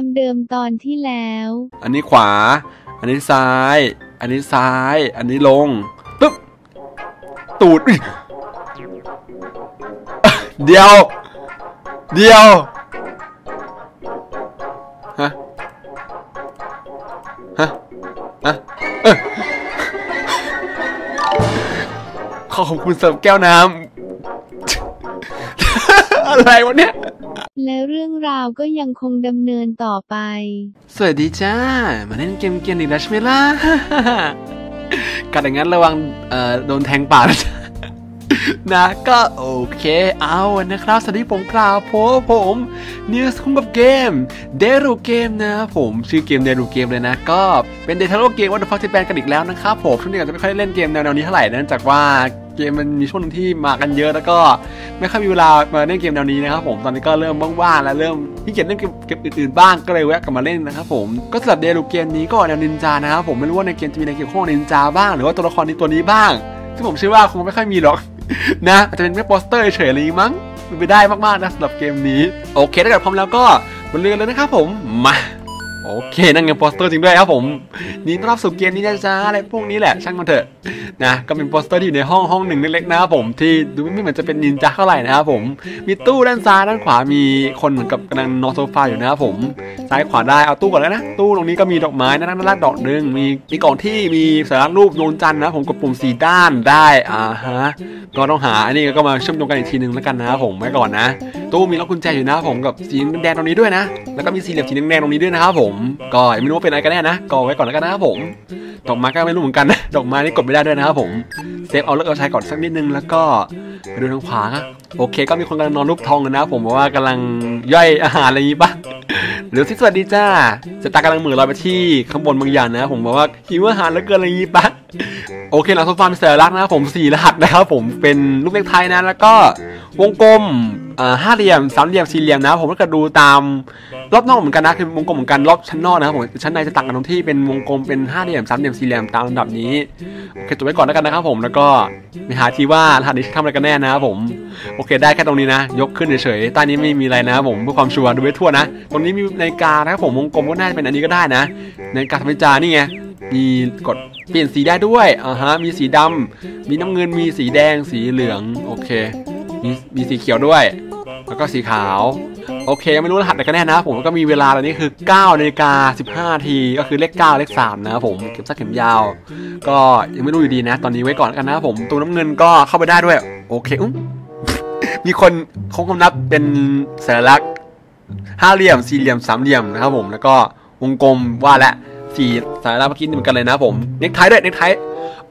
ความเดิมตอนที่แล้ว อันนี้ขวา อันนี้ซ้าย อันนี้ซ้าย อันนี้ลงปึ๊บตูดเดียว เดียวฮะฮะฮะเออขอบคุณสำหรับแก้วน้ำอะไรวะเนี่ย และเรื่องราวก็ยังคงดำเนินต่อไป สวัสดีจ้า มาเล่นเกมเกมอีกแล้วใช่ไหมล่ะ กันอย่างนั้นระวังเอ่อโดนแทงปากนะก็โอเคเอานะครับสวัสดีผมกลาวผมผมนิวส์คุ้มกับเกมเดรูเกมนะผมชื่อเกมเดรูเกมเลยนะ ก็เป็นเดทาโรเกมว่าเดอะฟักที่แบนกันอีกแล้วนะครับผมช่วงนี้อาจจะไม่ค่อยได้เล่นเกมแนวๆนี้เท่าไหร่เนื่องจากว่า เกมมันมีช่วงนึงที่มากันเยอะแล้วก็ไม่ค่อยมีเวลามาเล่นเกมแนวนี้นะครับผมตอนนี้ก็เริ่มว่างๆแล้วเริ่มที่เกียจเล่นเกมเกมอื่นๆบ้างก็เลยแวะกลับมาเล่นนะครับผมก็สำหรับเดรูเกมนี้ก็แนวนินจานะครับผมไม่รู้ว่าในเกมจะมีในเกมข้องนินจาบ้างหรือว่าตัวละครนี้ตัวนี้บ้างซึ่งผมเชื่อว่าคงไม่ค่อยมีหรอกนะอาจจะเป็นแค่โปสเตอร์เฉยๆนี้มั้งเป็นไปได้มากๆนะสำหรับเกมนี้ โอเคถ้าเกิดพร้อมแล้วก็มาเรียนเลยนะครับผมมา โอเค นั่นไงโปสเตอร์จริงด้วยครับผม นี่ต้อนรับสู่เกมนี้นะจ๊ะอะไรพวกนี้แหละ ช่างมันเถอะนะก็เป็นโปสเตอร์ที่อยู่ในห้องห้องหนึ่งเล็กๆนะครับผมที่ดูไม่เหมือนจะเป็นนินจาเท่าไหร่นะครับผม มีตู้ด้านซ้ายด้านขวามีคนเหมือนกับกำลังนอนโซฟาอยู่นะครับผมซ้ายขวาได้เอาตู้ก่อนแล้วนะตู้ตรงนี้ก็มีดอกไม้น่ารักน่ารักดอกหนึ่งมีมีกล่องที่มีสัญลักษณ์รูปดวงจันทร์นะผมกดปุ่มสีด้านได้อ่าฮะก็ต้องหาอันนี้ก็มาเชื่อมโยงกันอีกทีนึงแล้วกันนะครับผมไว้ก่อนนะ ตู้มีล็อกกุญแจอยู่นะครับผมกับสีแดงตรงนี้ด้วยนะ แล้วก็มีสีเหลี่ยมสีแดงตรงนี้ด้วยนะครับผมก็ยังไม่รู้ว่าเป็นอะไรกันแน่นะก็ไว้ก่อนแล้วกันนะครับผมดอกไม้ก็ไม่รู้เหมือนกันนะดอกไม้นี่กดไม่ได้ด้วยนะครับผมเซฟเอาเลิกเอาใช้ก่อนสักนิดนึงแล้วก็ไปดูทางขวาครับโอเค ก็มีคนกำลังนอนรูปทองกันนะครับผมบอกว่ากำลังย่อยอาหารอะไรอย่างนี้ปะหรือที่สวัสดีจ้าจะตากำลังเหมือลอยไปที่ข้างบนบางอย่างนะผมบอกว่าหิวอาหารแล้วเกินอะไรอย่างนี้ปะโอเคหลังโซฟามีสัญลักษณ์นะครับผมสี่รหัสนะครับผมเป็นลูกเล็กไทยนะแล้วก็วงกลม ห้าเหลี่ยมสามเหลี่ยมสี่เหลี่ยมนะครับผมก็ดูตามรอบนอกเหมือนกันนะคือวงกลมเหมือนกันรอบชั้นนอกนะครับผมชั้นในจะต่างกันตรงที่เป็นวงกลมเป็นห้าเหลี่ยมสามเหลี่ยมสี่เหลี่ยมตามลำดับนี้โอเคจดไว้ก่อนแล้วกันนะครับผมแล้วก็ไปหาทีว่ารหัสนี้ทำอะไรกันแน่นะครับผมโอเค ได้แค่ตรงนี้นะ ยกขึ้นเฉยๆใต้นี้ไม่มีอะไรนะครับผมเพื่อความชัวร์ดูไว้ทั่วนะ ตรงนี้มีนาฬิกานะครับผมวงกลมก็น่าจะเป็นอันนี้ก็ได้นะนาฬิกาทำวิจารนี่ไงมีกดเปลี่ยนสีได้ด้วยอ่าฮะมีสีดำมีน้ำเงินมีสีแดงสีเหลืองโอเคมีมีสีเขียวด้วย แล้วก็สีขาว โอเค ไม่รู้รหัสอะไรกันแน่นะผมแล้วก็มีเวลาตอนนี้คือ9นาฬิกา15ทีก็คือเลข 9 เลข 3 นะครับผมเข็มสั้นเข็มยาว ก็ยังไม่รู้อยู่ดีนะ ตอนนี้ไว้ก่อนกันนะผมตัวน้ำเงินก็เข้าไปได้ด้วย โอเคอมีคนคงคำนับเป็นสัญลักษณ์ห้าเหลี่ยมสี่เหลี่ยมสามเหลี่ยมนะครับผมแล้วก็วงกลมว่าและสีสายลาเมื่อกี้เหมือนกันเลยนะผมเน็กไทด้วยเน็กไท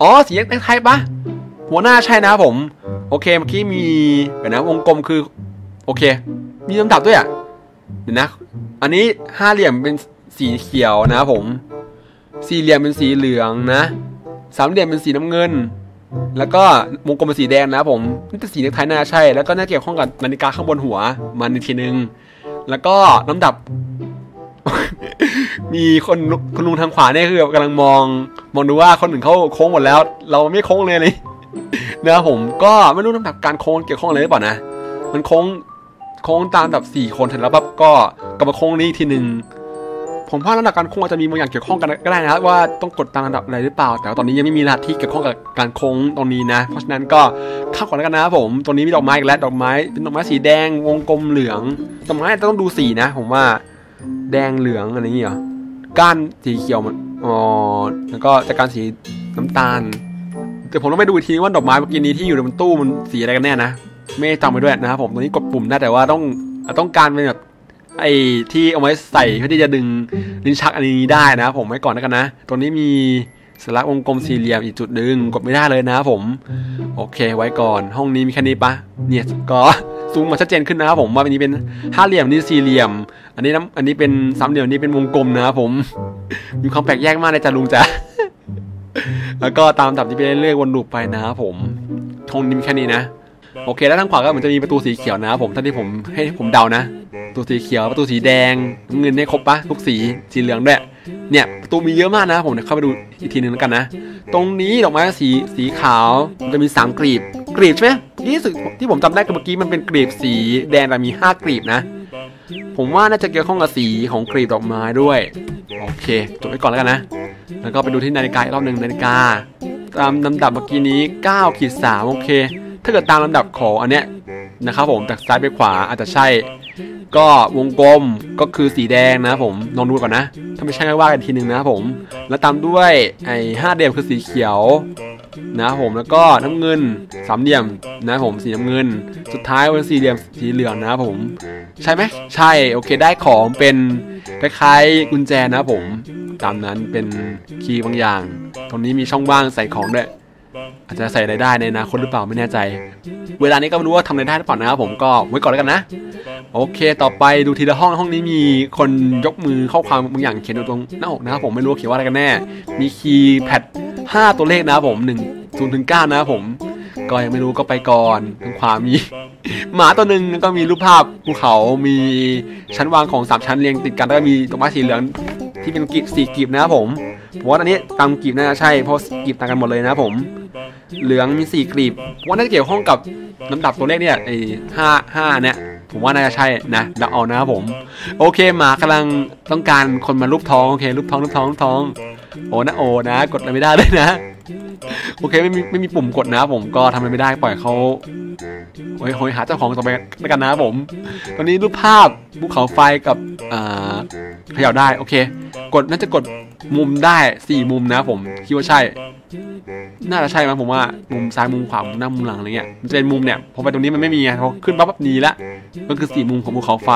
อ๋อสีเน็กไทปะหัวหน้าใช่นะผม โอเคเมื่อกี้มีเดี๋ยวนะวงกลมคือ โอเค มีลำดับด้วยอะเดี๋ยวนะ อันนี้ห้าเหลี่ยมเป็นสีเขียวนะผม สี่เหลี่ยมเป็นสีเหลืองนะ สามเหลี่ยมเป็นสีน้ำเงิน แล้วก็วงกลมเป็นสีแดงนะผมนี่แต่สีเน็กไทน่าใช่ แล้วก็น่าเกี่ยวข้องกับนาฬิกาข้างบนหัวมันอีกทีนึง แล้วก็ลำดับ มีคนคุณลุงทางขวาเนี่ยคือกำลังมอง มองดูว่าคนอื่นเขาโค้งหมดแล้ว เราไม่โค้งเลยนี่นะผมก็ไม่รู้ลำดับการโค้งเกี่ยวข้องอะไรหรือเปล่านะ มันโค้ง โค้งตามแบบสี่คนเสร็จแล้วปั๊บก็กลับมาโค้งนี้ทีหนึ่งผมว่าลำดับการโค้งอาจจะมีบางอย่างเกี่ยวข้องกันก็ได้นะครับว่าต้องกดตามลำดับอะไรหรือเปล่า แต่ว่าตอนนี้ยังไม่มีรหัสที่เกี่ยวข้องกับการโค้งตรงนี้นะ เพราะฉะนั้นก็เข้าก่อนแล้วกันนะครับผมตรงนี้มีดอกไม้อีกแล้วดอกไม้เป็นดอกไม้สีแดงวงกลมเหลืองดอกไม้ต้องดูสีนะ ผมว่าแดงเหลืองอะไรอย่างเงี้ยก้านสีเขียวมันอ๋อแล้วก็จากการสีน้ำตาลแต่ผมต้องไปดูอีกทีว่าดอกไม้เมื่อกี้นี้ที่อยู่ในบนตู้มันสีอะไรกันแน่นะ ไม่จำไปด้วยนะครับผมตรงนี้กดปุ่มได้แต่ว่าต้องต้องการเป็นแบบไอ้ที่เอาไว้ใส่เพื่อที่จะดึงลิ้นชักอันนี้ได้นะครับผมไว้ก่อนแล้วกันนะตรงนี้มีสัญลักษณ์วงกลมสี่เหลี่ยมอีกจุดหนึ่งกดไม่ได้เลยนะครับผม โอเค ไว้ก่อนห้องนี้มีแค่นี้ปะเนี่ยก็ซูมมาชัดเจนขึ้นนะครับผมว่าอันนี้เป็นห้าเหลี่ยมนี่สี่เหลี่ยม อันนี้น้ำอันนี้เป็นสามเหลี่ยมนนี้เป็นวงกลมนะครับผมมีความแปลกแยกมากเลยจ้ะลุงจ้ะแล้วก็ตามลำดับที่ไปเรื่อยๆวนลูปไปนะครับผมห้องนี้มีแค่นี้นะ โอเค แล้วทางขวาก็เหมือนจะมีประตูสีเขียวนะครับผมท่านที่ผมให้ผมเดานะประตูสีเขียวประตูสีแดงเงินได้ครบปะทุกสีสีเหลืองด้วยเนี่ยประตูมีเยอะมากนะผมเดี๋ยวเข้าไปดูอีกทีหนึ่งแล้วกันนะ ตรงนี้ดอกไม้สีสีขาวมันจะมีสามกลีบกลีบใช่ไหมเมื่สึกที่ผมจำได้กับเมื่อกี้มันเป็นกลีบสีแดงแต่มีห้ากลีบนะ ผมว่าน่าจะเกี่ยวข้องกับสีของกลีบดอกไม้ด้วยโอเคจบไว้ก่อนแล้วกันนะ แล้วก็ไปดูที่นาฬิกาอีกรอบหนึ่งนาฬิกาตามลำดับเมื่อกี้นี้9ขีด3โอเค ถ้าเกิดตามลำดับของอันเนี้ยนะครับผมจากซ้ายไปขวาอาจจะใช่ ก็วงกลมก็คือสีแดงนะผมลองดูก่อนนะ ถ้าไม่ใช่ก็ว่ากันทีหนึ่งนะครับผม แล้วตามด้วยไอ้ห้าเหลี่ยมคือสีเขียวนะผมแล้วก็น้ำเงินสามเหลี่ยมนะผมสีน้ำเงิน สุดท้ายเป็นสี่เหลี่ยมสีเหลืองนะผมใช่ไหมใช่โอเคได้ของเป็นคล้ายๆกุญแจนะผม ตามนั้นเป็นคีย์บางอย่าง ตรงนี้มีช่องว่างใส่ของด้วย อาจจะใส่อะไรได้ในอนาคตหรือเปล่าไม่แน่ใจ เวลานี้ก็ไม่รู้ว่าทำอะไรได้หรือเปล่านะครับผมก็ไว้ก่อนแล้วกันนะ โอเค ต่อไปดูทีละห้องห้องนี้มีคนยกมือข้อความบางอย่างเขียนอยู่ตรงหน้าอกนะครับผมไม่รู้เขียนว่าอะไรกันแน่ มีคีย์แพด5ตัวเลขนะครับผม1 0ถึง9นะครับผมก็ยังไม่รู้ก็ไปก่อนทางขวามีหมาตัวหนึ่งแล้วก็มีรูปภาพภูเขา มีชั้นวางของสามชั้นเรียงติดกันแล้วก็มีดอกไม้สีเหลืองที่เป็นกีบสีกีบนะครับผมผมว่าอันนี้ตามกีบน่าจะใช่เพราะกีบต่างกันหมดเลยนะครับผม เหลืองมีสี่กลีบว่าน่าจะเกี่ยวข้องกับลำดับตัวเลขเนี่ยไอ้ห้าห้าเนี่ยผมว่าน่าจะใช่นะเดาเอานะครับผม โอเคหมากำลังต้องการคนมารูปท้องโอเครูปท้องรูปท้องรูปท้อง โอ้นะโอ้นะ กดอะไรไม่ได้เลยนะ โอเคไม่มีไม่มีปุ่มกดนะผมก็ทำอะไรไม่ได้ปล่อยเขาโอ้ยหยหาเจ้าของต่อไปแล้วกันนะผม ตอนนี้รูปภาพภูเขาไฟกับอ่าเขย่าได้โอเค กดน่าจะกด มุมได้สี่มุมนะผมคิดว่าใช่ น่าจะใช่มั้งผมว่ามุมซ้ายมุมขวามุมหน้ามุมหลังอะไรเงี้ยมันจะเป็นมุมเนี่ยพอไปตรงนี้มันไม่มีไงพอขึ้นปั๊บปั๊บดีละก็คือสี่มุมของภูเขาไฟ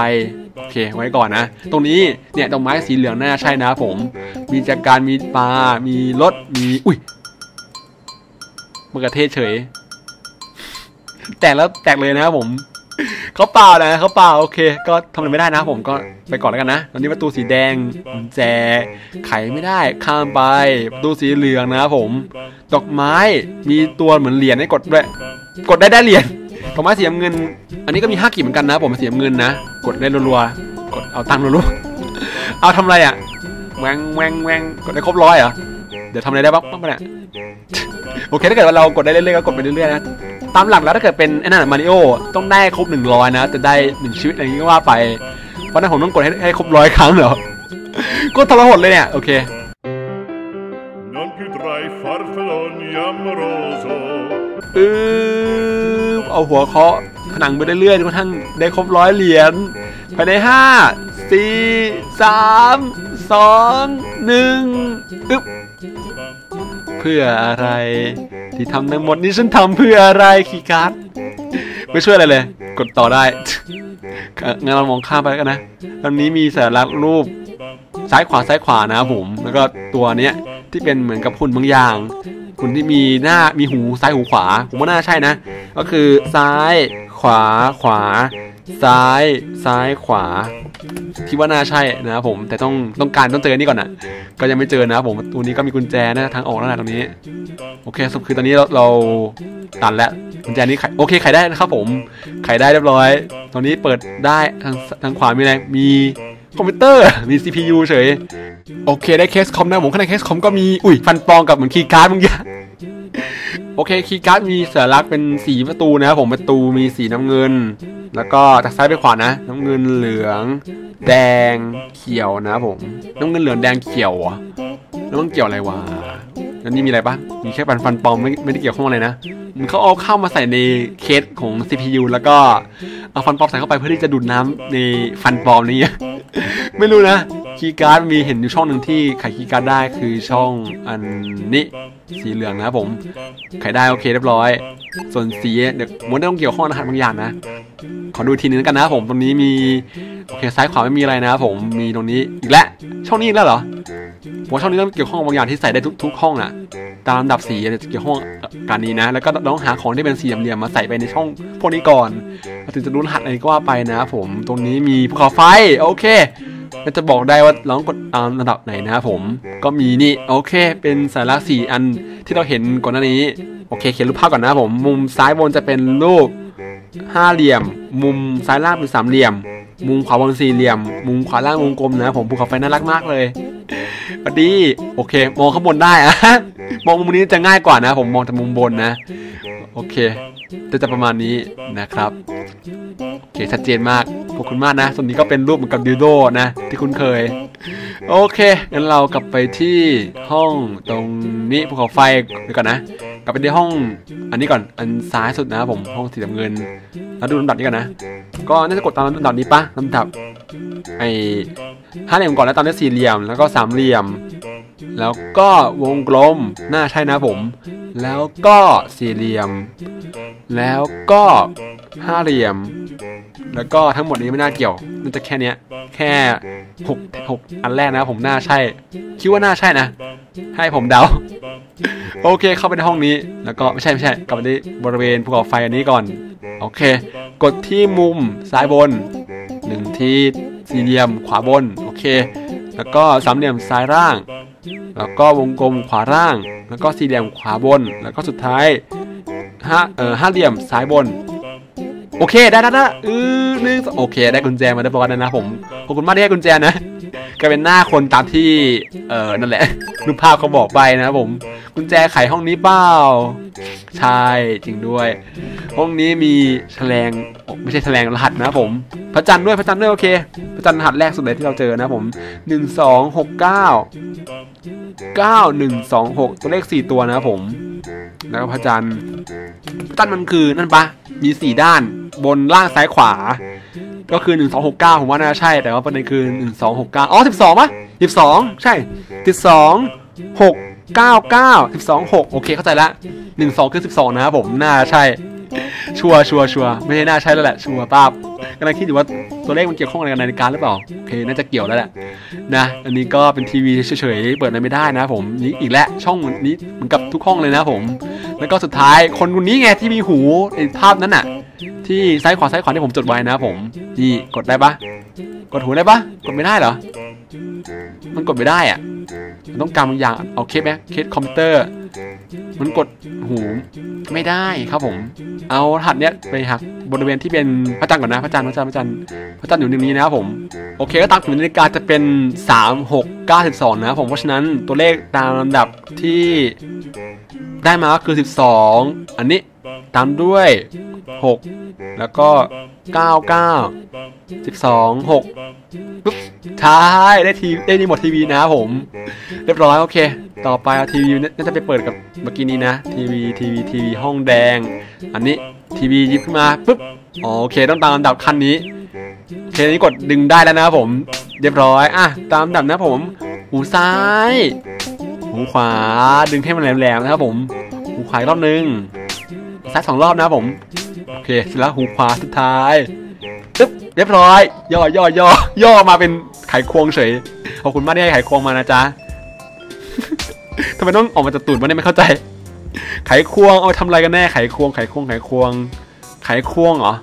โอเคไว้ก่อนนะ ตรงนี้เนี่ยดอกไม้สีเหลืองน่าจะใช่นะผม มีจากการมีปลา มีรถมีอุ้ยมะเขือเทศเฉย แตกแล้วแตกเลยนะครับผม เขาเปล่านะเขาเปล่าโอเค ก็ทำอะไรไม่ได้นะผมก็ไปก่อนแล้วกันนะตอนนี้ประตูสีแดงกุญแจไขไม่ได้ข้ามไป ประตูสีเหลืองนะครับผม ดอกไม้มีตัวเหมือนเหรียญให้กดด้วยกดได้ได้เหรียญดอกไม้สีน้ำเงิน อันนี้ก็มีห้าขีดเหมือนกันนะ ผมสีน้ำเงินนะกดได้รัวๆกดเอาตังค์รัวๆเอาทำอะไรอะแวงแวงแวงกดได้ครบร้อยเหรอเดี๋ยวทำอะไรได้บ้างบ้างปะเนี่ยโอเคถ้าเกิดว่าเรากดได้เรื่อยๆก็กดไปเรื่อยๆนะ ตามหลักแล้วถ้าเกิดเป็นไอ้นั่นมาริโอต้องได้ครบหนึ่งร้อยนะจะได้หนึ่งชีวิตอะไรอย่างนี้ก็ว่าไปเพราะนั้นผมต้องกดให้ให้ครบร้อยครั้งเหรอก็ทรหดเลยเนี่ยโอเค Non più tra i farfalloni amoroso อือเอาหัวเคาะผนังไปเรื่อยๆจนกระทั่งได้ครบร้อยเหรียญภายในห้าสี่สามสองหนึ่งอึ๊บเพื่ออะไร ที่ทำทั้งหมดนี้ฉันทำเพื่ออะไรคีย์การ์ดไม่ช่วยอะไรเลย กดต่อได้งั้นเรามองข้ามไปกันนะตอนนี้มีสัญลักษณ์รูปซ้ายขวาซ้ายขวานะครับผม แล้วก็ตัวเนี้ยที่เป็นเหมือนกับหุ่นบางอย่างหุ่นที่มีหน้ามีหูซ้ายหูขวา ผมว่าน่าใช่นะ ก็คือซ้ายขวาขวา ซ้ายซ้ายขวา คิดว่าน่าใช่นะครับผมแต่ต้องต้องการต้องเจอนี่ก่อนนะก็ยังไม่เจอนะครับผมตัวนี้ก็มีกุญแจนะทางออกแล้วนะตรงนี้ โอเคสรุปคือตอนนี้เราเราตัดแล้วกุญแจนี้ไขโอเคไขได้นะครับผมไขได้เรียบร้อย ตอนนี้เปิดได้ทางทางขวามีอะไรมี คอมพิวเตอร์มี CPU เฉย โอเคได้เคสคอมนะผมข้างในเคสคอมก็มี อุ้ยฟันปลองกับเหมือนคีย์การ์ดมึงยะโอเคคีย์การ์ดมีสัญลักษณ์เป็นสีประตูนะครับผมประตูมีสีน้ำเงิน แล้วก็จากซ้ายไปขวานะ น้ำเงินเหลือง แดงเขียวนะครับผม น้ำเงินเหลืองแดงเขียวอะแล้วมันเกี่ยวอะไรวะ แล้วนี่มีอะไรปะมีแค่ฟันฟันปลอมไม่ไม่ได้เกี่ยวข้องอะไรนะมันเขาเอาเข้ามาใส่ในเคสของ CPU แล้วก็เอาฟันปลอมใส่เข้าไปเพื่อที่จะดูดน้ำในฟันปลอมนี้ไม่รู้นะคีย์การ์ดมีเห็นอยู่ช่องหนึ่งที่ไขคีย์การ์ดได้คือช่องอันนี้สีเหลืองนะครับผมไขได้โอเคเรียบร้อย ส่วนสีเดี๋ยวมันต้องเกี่ยวข้องรหัสบางอย่างนะ ขอดูทีนึงกันนะครับผมตรงนี้มีโอเคซ้ายขวาไม่มีอะไรนะครับผมมีตรงนี้อีกแล้วช่องนี้อีกแล้วเหรอ ผมช่องนี้ต้องเกี่ยวข้องบางอย่างที่ใส่ได้ทุกทุกห้องอะตามลำดับสีเกี่ยวข้องกับการนี้นะ แล้วก็ต้องหาของที่เป็นสี่เหลี่ยมมาใส่ไปในช่องพวกนี้ก่อนถึงจะรู้รหัสอะไรก็ว่าไปนะผมตรงนี้มีภูเขาไฟโอเคแล้วจะบอกได้ว่าเราต้องกดตามระดับไหนนะครับผมก็มีนี่โอเค เป็นสัญลักษณ์สี่อันที่เราเห็นก่อนหน้านี้โอเคเขียนรูปภาพก่อนนะผม มุมซ้ายบนจะเป็นรูปห้าเหลี่ยม มุมซ้ายล่างเป็นสามเหลี่ยม มุมขวาบนสี่เหลี่ยม มุมขวาล่างวงกลมนะผมภูเขาไฟน่ารักมากเลย พอดี โอเค มองข้างบนได้อะมองมุมนี้จะง่ายกว่านะ ผมมองจากมุมบนนะ โอเค จะจะประมาณนี้นะครับ โอเค ชัดเจนมาก ขอบคุณมากนะ ส่วนนี้ก็เป็นรูปเหมือนกับดิวโดนะ ที่คุ้นเคย โอเค งั้นเรากลับไปที่ห้องตรงนี้ภูเขาไฟดี๋ยวก่อนนะ กลับไปที่ห้องอันนี้ก่อนอันซ้ายสุดนะครับผมห้องสีน้ำเงิน แล้วดูลำดับนี้ก่อนนะ ก็น่าจะกดตามลำดับนี้ปะลำดับไอห้าเหลี่ยมก่อนแล้วตามด้วยสี่เหลี่ยมแล้วก็สามเหลี่ยม แล้วก็วงกลมน่าใช่นะผม แล้วก็สี่เหลี่ยม แล้วก็ห้าเหลี่ยม แล้วก็ทั้งหมดนี้ไม่น่าเกี่ยวน่าจะแค่เนี้ย แค่หกหกอันแรกนะผมน่าใช่ คิดว่าน่าใช่นะ ให้ผมเดา โอเคเข้าไปในห้องนี้ แล้วก็ไม่ใช่ไม่ใช่ กลับไปที่บริเวณภูเขาไฟอันนี้ก่อน โอเค กดที่มุมซ้ายบนหนึ่งที่สี่เหลี่ยมขวาบน โอเค แล้วก็สามเหลี่ยมซ้ายล่าง แล้วก็วงกลมขวาล่าง แล้วก็สี่เหลี่ยมขวาบน แล้วก็สุดท้ายห้าเอ่อห้าเหลี่ยมซ้ายบน โอเคได้ได้ได้อือหนึ่งโอเค ได้กุญแจมาได้ประวัติแล้วนะผมขอบคุณมากที่ให้กุญแจนะ กลายเป็นหน้าคนตามที่ เออนั่นแหละรูปภาพเขาบอกไปนะครับผมกุญแจไขห้องนี้เปล่าใช่จริงด้วย ห้องนี้มีแฉลงไม่ใช่แฉลงรหัสนะครับผมพระจันทร์ด้วยพระจันทร์ด้วยโอเคพระจันทร์รหัสแรกสุดเลยที่เราเจอนะผมหนึ่งสองหกเก้าเก้าหนึ่งสองหกตัวเลขสี่ตัวนะครับผมแล้วก็พระจันทร์พระจันทร์มันคือนั่นปะมีสี่ด้านบนล่างซ้ายขวา ก็คือ 1269 ผมว่าน่าใช่ แต่ว่าประเด็นคือ 1269 อ๋อ 12ป่ะ12 ใช่ 12 6 99 12 6 โอเค เข้าใจละ 12 คือ 12 นะครับผม น่าใช่ ชัวร์ชัวร์ชัวร์ไม่ใช่น่าใช่แล้วแหละ ชัวร์ป้าบกำลังคิดอยู่ว่าตัวเลขมันเกี่ยวข้องอะไรกับนาฬิกาหรือเปล่า โอเค น่าจะเกี่ยวแล้วแหละ นะ อันนี้ก็เป็นทีวีเฉยๆ เปิดอะไรไม่ได้นะผม นี่อีกแล้ว ช่องนี้เหมือนกับทุกห้องเลยนะผม แล้วก็สุดท้ายคนคนนี้ไงที่มีหูในภาพนั้นน่ะที่ซ้ายขวาซ้ายขวาที่ผมจดไว้นะผม นี่กดได้ปะกดหูได้ปะกดไม่ได้เหรอ มันกดไม่ได้อะมันต้องการบางอย่างเอาเคสไหมเคสคอมพิวเตอร์ มันกดหูไม่ได้ครับผม เอาหัสเนี้ยไปหักบริเวณที่เป็นพระจันทร์ก่อนนะพระจันทร์พระจันทร์พระจันทร์พระจันทร์อยู่ตรงนี้นะครับผมโอเคก็ตามถึงนาฬิกาจะเป็น 3 6 9 12นะครับผมเพราะฉะนั้นตัวเลขตามลำดับที่ได้มาก็คือ 12 อันนี้ ตามด้วย 6 แล้วก็ 99 12 6ปุ๊บใช่ได้ทีได้รีโมททีวีนะครับผม เรียบร้อยโอเค ต่อไปเอาทีวีน่าจะไปเปิดกับเมื่อกี้นี้นะ ทีวีทีวีทีวีห้องแดง อันนี้ทีวียิบขึ้นมาปุ๊บอ๋อโอเคต้องตามลำดับขั้นนี้โอเคอันนี้กดดึงได้แล้วนะครับผม เรียบร้อยอะตามลำดับนะผม หูซ้ายหูขวาดึงให้มันแหลมๆนะครับผมหูขวาอีกรอบนึง ซ้ายสองรอบนะครับผม โอเคเสร็จแล้วหูขวาสุดท้ายปึ๊บเรียบร้อย ย่อย่อย่อย่อมาเป็นไขควงเฉยขอบคุณมากที่ให้ไขควงมานะจ๊ะทำไมต้องออกมาจากตูดวะเนี่ยไม่เข้าใจ ไขควงเอาไปทำอะไรกันแน่ไขควง ไขควงไขควง ไขควงเหรอ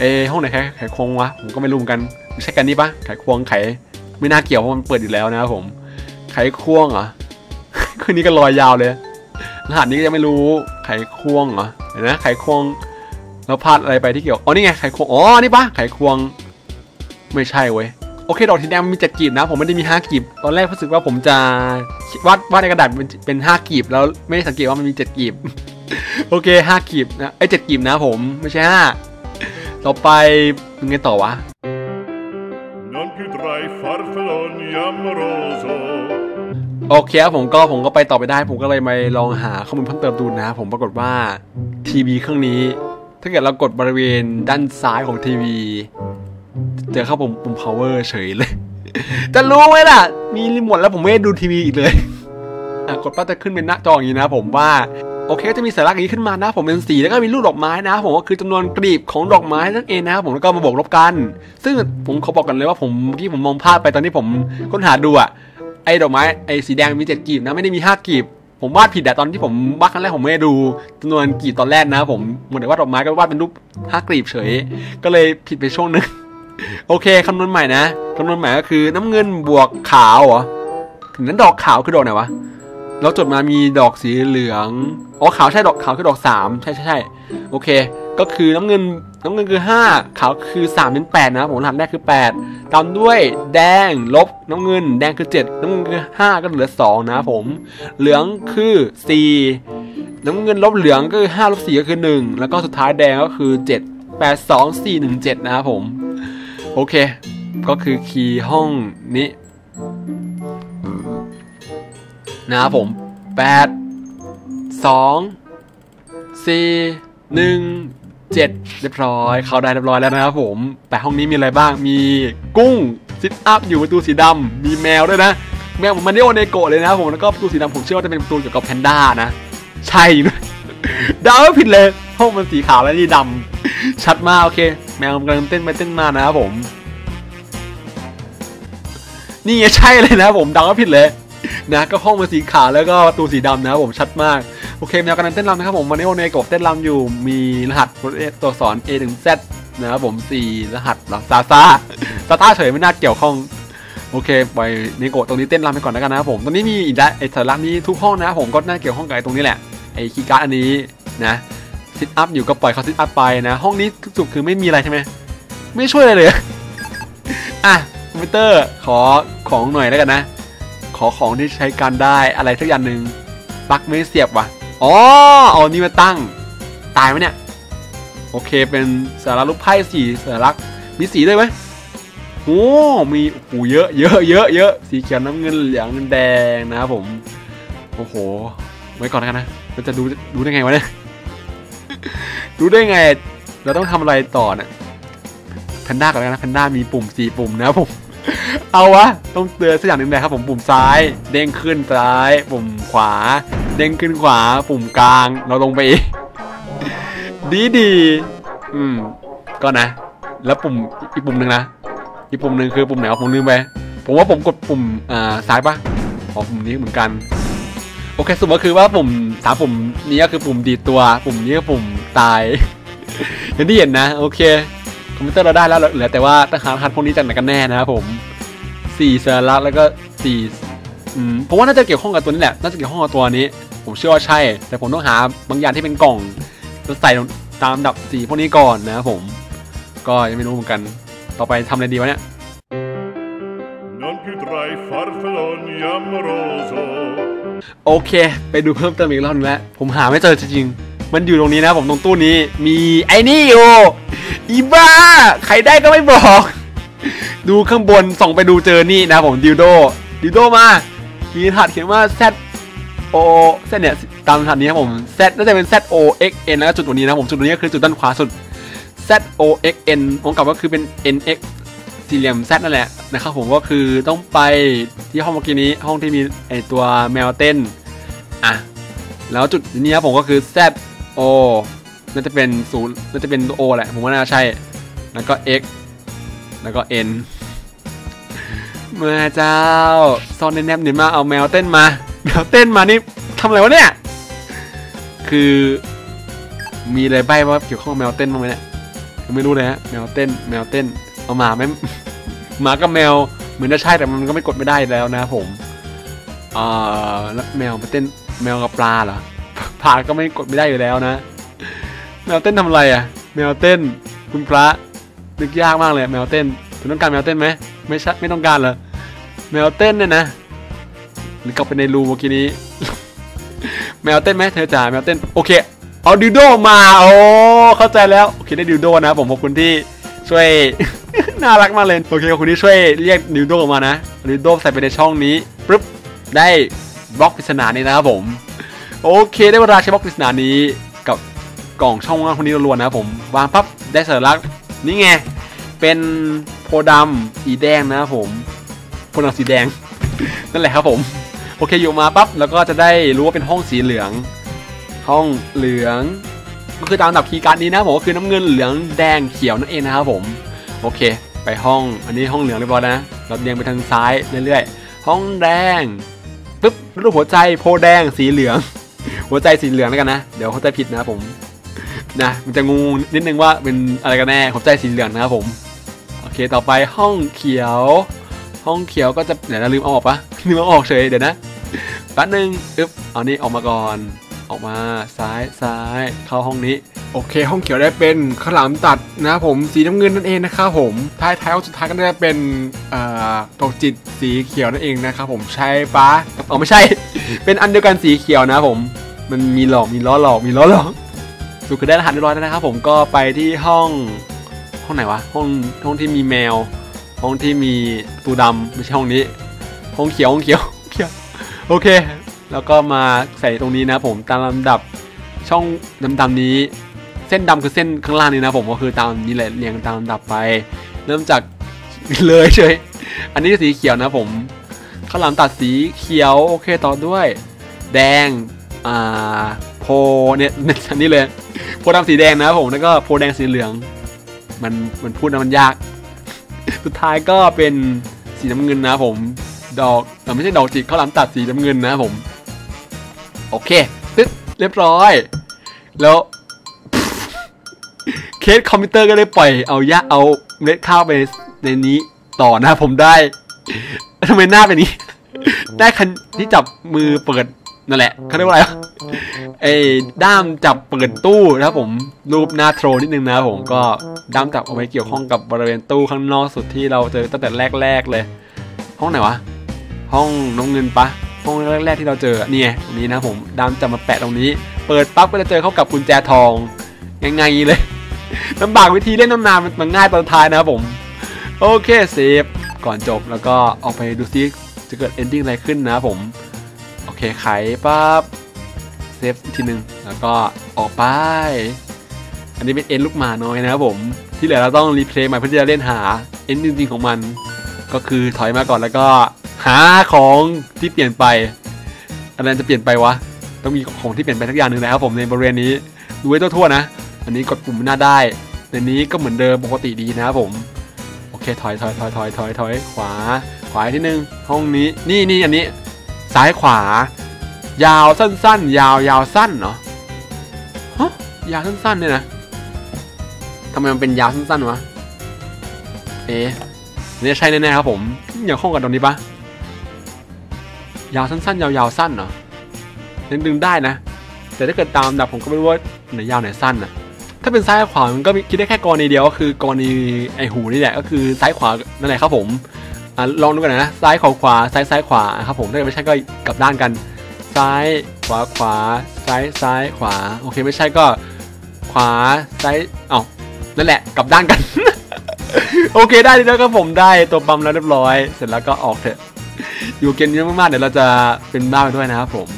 เอะห้องไหนไขไขควงวะผมก็ไม่รู้เหมือนกันไม่ใช่กันนี่ปะไขควงไข ไม่น่าเกี่ยวเพราะมันเปิดอยู่แล้วนะครับผม ไขควงเหรอคืนนี้ก็ลอยยาวเลย รหัสนี้ก็ยังไม่รู้ไขควงเหรอเห็นไหมไขควงเราพลาดอะไรไปที่เกี่ยวอ๋อนี่ไงไขควงอ๋อนี่ปะไขควงไม่ใช่เว้ยโอเค ดอกทีแดงมีเจ็ดกีบนะ ผมไม่ได้มีห้ากีบตอนแรกรู้สึกว่าผมจะวาดวาดในกระดาษเป็นเป็นห้ากีบแล้วไม่ได้สังเกตว่ามันมีเจ็ดกีบโอเคห้ากีบนะไอ้ยเจ็ดกีบนะผมไม่ใช่ห้าต่อไปยังไงต่อวะ Non più tra i farfalloni amoroso โอเคครับผมก็ผมก็ไปต่อไปได้ ผมก็เลยมาลองหาข้อมูลเพิ่มเติมดูนะ ผมปรากฏว่าทีวีเครื่องนี้ ถ้าเกิดเรากดบริเวณด้านซ้ายของทีวีเจอเข้าปุ่มปุ่ม power เฉยเลย จะรู้ไหมล่ะ มีรีโมทแล้วผมไม่ได้ดูทีวีอีกเลยอะกดปั๊บจะขึ้นเป็นหน้าจออย่างนี้นะ ผมว่าโอเคก็จะมีสัญลักษณ์อย่างนี้ขึ้นมานะ ผมเป็นสีแล้วก็มีรูปดอกไม้นะ ผมก็คือจำนวนกลีบของดอกไม้นั่นเองนะครับผมแล้วก็มาบวกลบกัน ซึ่งผมขอบอกกันเลยว่าผมเมื่อกี้ผมมองพลาดไปตอนที่ผมค้นหาดูอะ ไอ้ดอกไม้ไอ้สีแดงมีเจ็ดกลีบนะไม่ได้มีห้ากลีบ ผมวาดผิดอะตอนที่ผมวาดครั้งแรกผมไม่ดูจำนวนกลีบตอนแรกนะ ผมเหมือนวาดดอกไม้ก็วาดเป็นรูปห้ากลีบเฉย ก็เลยผิดไปช่วงหนึงโอเคคำนวณใหม่นะคำนวณใหม่ก็คือน้ำเงินบวกขาวเหรอนั้นดอกขาวคือดอกไหนวะแล้วจดมามีดอกสีเหลืองอ๋อขาวใช่ดอกขาวคือดอกสามใช่ใช่ใช่โอเค ก็คือน้ำเงินน้ำเงินคือห้าขาวคือสามเป็นแปดนะครับผมรหัสแรกคือแปดตามด้วยแดงลบน้ำเงิน แดงคือเจ็ดน้ำเงินคือห้าก็เหลือสองนะครับผม เหลืองคือสี่น้ำเงินลบเหลืองก็คือห้าลบสี่ก็คือหนึ่งแล้วก็สุดท้ายแดงก็คือเจ็ดแปดสองสี่หนึ่งเจ็ดนะครับผม โอเค ก็คือคีย์ห้องนี้ นะครับผมแปดส องสี่หนึ่งเรียบร้อย เข้าได้เรียบร้อยแล้วนะครับผม แต่ห้องนี้มีอะไรบ้าง มีกุ้งซิทอัพอยู่ประตูสีดำมีแมวด้วยนะ แมวผมมันเรียกว่าเนโกะเลยนะครับผม แล้วก็ประตูสีดำผมเชื่อว่าจะเป็นประตูเกี่ยวกับแพนด้านะ ใช่ด้วยเดาไม่ผิดเลย ห้องมันสีขาวและนี่ดำชัดมากโอเค แมวมันกำลังเต้นไปเต้นมานะครับผม นี่ใช่เลยนะผมเดาไม่ผิดเลยนะก็ห้องมันสีขาวแล้วก็ประตูสีดำนะครับผมชัดมาก โอเคแมวกำลังเต้นรำนะครับผมวันนี้โอเนโกะเต้นรำอยู่มีรหัสตัวอักษร A ถึง Z นะครับผม4รหัสหลังซาซาซาต้าเฉยไม่น่าเกี่ยวข้องโอเคปล่อยเนโกะตรงนี้เต้นรำไปก่อนแล้วกันนะครับผมตรงนี้มีอีกได้ไอ้สัญลักนี้ทุกห้องนะครับผมก็น่าเกี่ยวข้องกับไอ้ตรงนี้แหละไอ้คีย์การ์ดอันนี้นะซิทอัพอยู่ก็ปล่อยเขาซิทอัพไปนะ ห้องนี้ทุกสุดคือไม่มีอะไรใช่ไหมไม่ช่วยอะไรเลยอะคอมพิวเตอร์ขอของหน่อยแล้วกันนะ ขอของที่ใช้การได้อะไรสักอย่างหนึ่งปลั๊กไม่เสียบว่ะ อ๋อเอานี่มาตั้ง ตายไหมเนี่ย โอเคเป็นสาระลูกไพ่สีสาระมีสีด้วยไหมโอ้มีโอ้เยอะเยอะเยอะเยอะสีเขียวน้ำเงินเหลืองแดงนะครับผม โอ้โห ไว้ก่อนแล้วกันนะเราจะดูดูได้ไงวะเนี่ยดูได้ไง เราต้องทำอะไรต่อเนี่ยแพนด้าก่อนกันนะแพนด้ามีปุ่มสี่ปุ่มนะครับผมเอาวะ ต้องเตือนสักอย่างหนึ่งเลยครับผมปุ่มซ้าย เด้งขึ้นซ้าย ปุ่มขวา เด้งขึ้นขวาปุ่มกลางเราลงไปอีกดีดีอืมก็นะ แล้วปุ่มอีกปุ่มหนึ่งนะอีกปุ่มหนึ่งคือปุ่มไหนผมลืมไปผมว่าผมกดปุ่มอ่าซ้ายปะอ๋อปุ่มนี้เหมือนกันโอเคสรุปก็คือว่าปุ่มสามปุ่มนี้ก็คือปุ่มดีตัว ปุ่มนี้ก็ปุ่มตายอย่างที่เห็นนะ โอเคคอมพิวเตอร์เราได้แล้วเหลือแต่ว่าต้องหารหัสพวกนี้จากไหนกันแน่นะครับผมสี่สาระแล้วก็สี่ผมว่าน่าจะเกี่ยวข้องกับตัวนี้แหละน่าจะเกี่ยวข้องกับตัวนี้ ผมเชื่อว่าใช่ แต่ผมต้องหาบางอย่างที่เป็นกล่องจะใส่ตามลำดับสีพวกนี้ก่อนนะครับผม ก็ยังไม่รู้เหมือนกัน ต่อไปทำอะไรดีวะเนี่ย Non più tra i farfalloni amoroso. โอเค ไปดูเพิ่มเติมอีกรอบนึงแล้ว ผมหาไม่เจอจริงๆ มันอยู่ตรงนี้นะผมตรงตู้นี้ มีไอ้นี่อยู่อีบ้า ใครได้ก็ไม่บอก ดูข้างบนส่องไปดูเจอนี่นะผมดิวโดดิวโดมา มีรหัสเขียนว่า Z O Z เนี่ยตามรหัสนี้ครับผม Z น่าจะเป็น Z O X N แล้วก็จุดตรงนี้นะผมจุดตรงนี้ก็คือจุดด้านขวาสุด Z O X N องค์กับก็คือเป็น N X สี่เหลี่ยม Z นั่นแหละนะครับผมก็คือต้องไปที่ห้องเมื่อกี้นี้ห้องที่มีไอตัวแมวเต้นอะแล้วจุดนี้ครับผมก็คือ Z O น่าจะเป็นศูนย์น่าจะเป็น O แหละผมว่าน่าใช่ แล้วก็ X แล้วก็ N เมื่อเจ้าซ่อนแนบๆเนี่ยมาเอาแมวเต้นมา แมวเต้นมานี่ทำอะไรวะเนี่ย คือ มีอะไรใบ้ว่าเกี่ยวข้องแมวเต้นบ้างไหมเนี่ยยังไม่รู้เลยฮะแมวเต้น แมวเต้น เอาหมาไหมหมากับแมวเหมือนจะใช่แต่มันก็ไม่กดไม่ได้แล้วนะผมอ่าแล้วแมวไปเต้นแมวกับปลาเหรอปลาก็ไม่กดไม่ได้อยู่แล้วนะ แมวเต้นทำอะไรอะ แมวเต้น คุณพระนึกยากมากเลยแมวเต้นคุณต้องการแมวเต้นไหมไม่ใช่ไม่ต้องการเหรอแมวเต้นเนี่ยนะ หรือกลับไปในรูเมื่อกี้นี้ แมวเต้นไหมเธอจ๋าแมวเต้นโอเค เอาดิวโดมาโอ้เข้าใจแล้วโอเคได้ดิวโดนะครับผมขอบคุณที่ช่วยน่ารักมากเลยโอเคขอบคุณที่ช่วยเรียกดิวโดออกมานะดิวโดใส่ไปในช่องนี้ปึ๊บได้บล็อกปริศนานี้นะครับผมโอเค ได้เวลาใช้บล็อกปริศนานี้กับกล่องช่องว่างคนนี้ล้วนนะครับผมวางปั๊บได้สัญลักษณ์นี่ไงเป็นโพธิ์ดำสีแดงนะครับผมโพธิ์ดำสีแดงนั่นแหละครับผม โอเคอยู่มาปั๊บแล้วก็จะได้รู้ว่าเป็นห้องสีเหลือง ห้องเหลือง ก็คือตามลำดับคีย์การ์ดนี้นะผมก็คือน้ำเงินเหลืองแดงเขียวนั่นเองนะครับผมโอเค ไปห้องอันนี้ห้องเหลืองเรียบร้อยนะเราเรียงไปทางซ้ายเรื่อยๆห้องแดงปึ๊บรูปหัวใจโพแดงสีเหลือง หัวใจสีเหลืองแล้วกันนะเดี๋ยวเข้าใจผิดนะครับผมนะมันจะงูนิดนึงว่าเป็นอะไรกันแน่หัวใจสีเหลืองนะครับผมโอเคต่อไปห้องเขียว ห้องเขียวก็จะเดี๋ยวนะลืมเอาออกปะลืมเอาออกเฉยเดี๋ยวนะ แป๊บนึงอึ๊บเอานี่ออกมาก่อน ออกมาซ้ายซ้ายเข้าห้องนี้ โอเค ห้องเขียวได้เป็นข้าวหลามตัดนะครับผมสีน้ำเงินนั่นเองนะครับผมท้ายท้ายห้องสุดท้ายก็ได้เป็นเอ่อตกจิตสีเขียวนั่นเองนะครับผมใช่ปะอ๋อไม่ใช่ เป็นอันเดียวกันสีเขียวนะครับผม มันมีหลอกมีล้อหลอกมีล้อหลอกสุดคือได้รหัสเรียบร้อยแล้วนะครับผมก็ไปที่ห้องห้องไหนวะห้องห้องที่มีแมว ห้องที่มีประตูดำไม่ใช่ห้องนี้ ห้องเขียวห้องเขียวเขียว โอเค แล้วก็มาใส่ตรงนี้นะผมตามลำดับช่องดำๆนี้ เส้นดำคือเส้นข้างล่างนี้นะผมก็คือตามนี้แหละเรียงตามลำดับไป เริ่มจากเลยเฉยอันนี้สีเขียวนะผมข้าวหลามตัดสีเขียวโอเคต่อด้วย แดงอ่าโพเนี่ยอันนี้เลยโพดำสีแดงนะผมแล้วก็โพแดงสีเหลือง มันมันพูดแล้วมันยาก สุดท้ายก็เป็นสีน้ำเงินนะผม ดอกเอ่อไม่ใช่ดอกจิกข้าวหลามตัดสีน้ำเงินนะครับผม โอเคตึ๊ดเรียบร้อย แล้วเคสคอมพิวเตอร์ก็เลยปล่อยเอายะเอาเม็ดข้าวไปในนี้ต่อนะผมได้ทำไมหน้าเป็นอย่างนี้ ได้คันที่จับมือเปิดนั่นแหละเขาเรียกว่าอะไรวะไอ้ด้ามจับเปิดตู้นะครับผมรูปหน้าโทรนิดนึงนะครับผมก็ด้ามจับเอาไว้เกี่ยวข้องกับบริเวณตู้ข้างนอกสุดที่เราเจอตั้งแต่แรกๆเลย ห้องไหนวะ ห้องน้องเงินปะห้องแรกๆที่เราเจอนี่ไงตรงนี้นะผมดามจับมาแปะตรงนี้ เปิดปั๊บก็จะเจอเข้ากับกุญแจทองง่ายๆเลยลำบากวิธีเล่นน้ำนานมันมันง่ายตอนท้ายนะครับผม โอเคเซฟก่อนจบแล้วก็ออกไปดูซิจะเกิดเอนดิ้งอะไรขึ้นนะผม โอเคไขปั๊บเซฟทีหนึ่งแล้วก็ออกไป อันนี้เป็นเอ็นลูกหมาน้อยนะครับผม ที่เหลือเราต้องรีเพลย์ใหม่เพื่อที่จะเล่นหาเอ็นจริงๆของมัน ก็คือถอยมาก่อนแล้วก็ หาของที่เปลี่ยนไปอะไรจะเปลี่ยนไปวะต้องมีของที่เปลี่ยนไปทักอย่างหนึ่งนะครับผมในบริเวณนี้ดูไว้ทั่วๆนะ อันนี้กดปุ่มหน้าได้ ในนี้ก็เหมือนเดิมปกติดีนะครับผมโอเคถอยถอยถอยถอยถอยถอยขวา ขวาที่หนึ่งห้องนี้นี่นี่อันนี้ ซ้ายขวา ยาวสั้นๆ ยาวยาวสั้นเนาะฮะยาวสั้นๆเนี่ยนะทำไมมันเป็นยาวสั้นๆวะเอ๊ะนี่ใช่แน่ๆครับผมอย่างข้องกับตรงนี้ปะ ยาวสั้นๆ ยาวๆสั้นเนาะยังดึงได้นะ แต่ถ้าเกิดตามลำดับผมก็ไม่รู้ว่าไหนยาวไหนสั้นอะถ้าเป็นซ้ายขวามันก็คิดได้แค่กรณีเดียวก็คือกรณีไอหูนี่แหละก็คือซ้ายขวานั่นแหละครับผมอลองดูกันนะซ้ายขวาขวาซ้ายซ้ายขวาครับผมถ้าเกิดไม่ใช่ก็กลับด้านกัน ซ้ายขวาขวา ซ้ายซ้ายขวา โอเคไม่ใช่ก็ ขวาซ้ายเอ้านั่นแหละกลับด้านกัน โอเคได้แล้วครับผมได้ตัวปั๊มแล้วเรียบร้อย เสร็จแล้วก็ออกเถอะ อยู่เกมเยอะมากๆ เดี๋ยวเราจะเป็นบ้าไปด้วยนะครับผม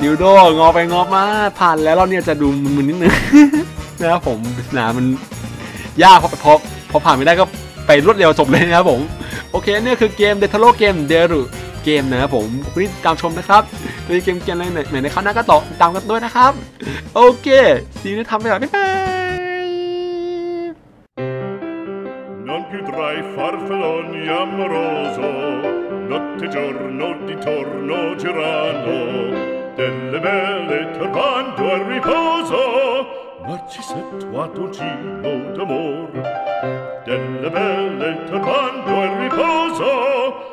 ดิวโดงอไปงอมาผ่านแล้วราเนี่ยจะดูมึนๆนิดนึงนะครับผมปริศนามันยากพราะพอพอผ่านไม่ได้ก็ไปรวดเร็วจบเลยนะครับผม โอเคเนี่ยคือเกมเดทโลเกมเดรุเกมนะครับผมคุณที่ตามชมนะครับมีเกมเกมอะไรไหนในครั้งหน้าก็ต่อตามกันด้วยนะครับ โอเคซีนี้ทำไปก่อนบ๊ายบาย Non più tra i farfalloni amoroso, notte giorno di torno girano delle belle turbando al riposo narcisetto a dolcino d'amor. Delle belle turbando al riposo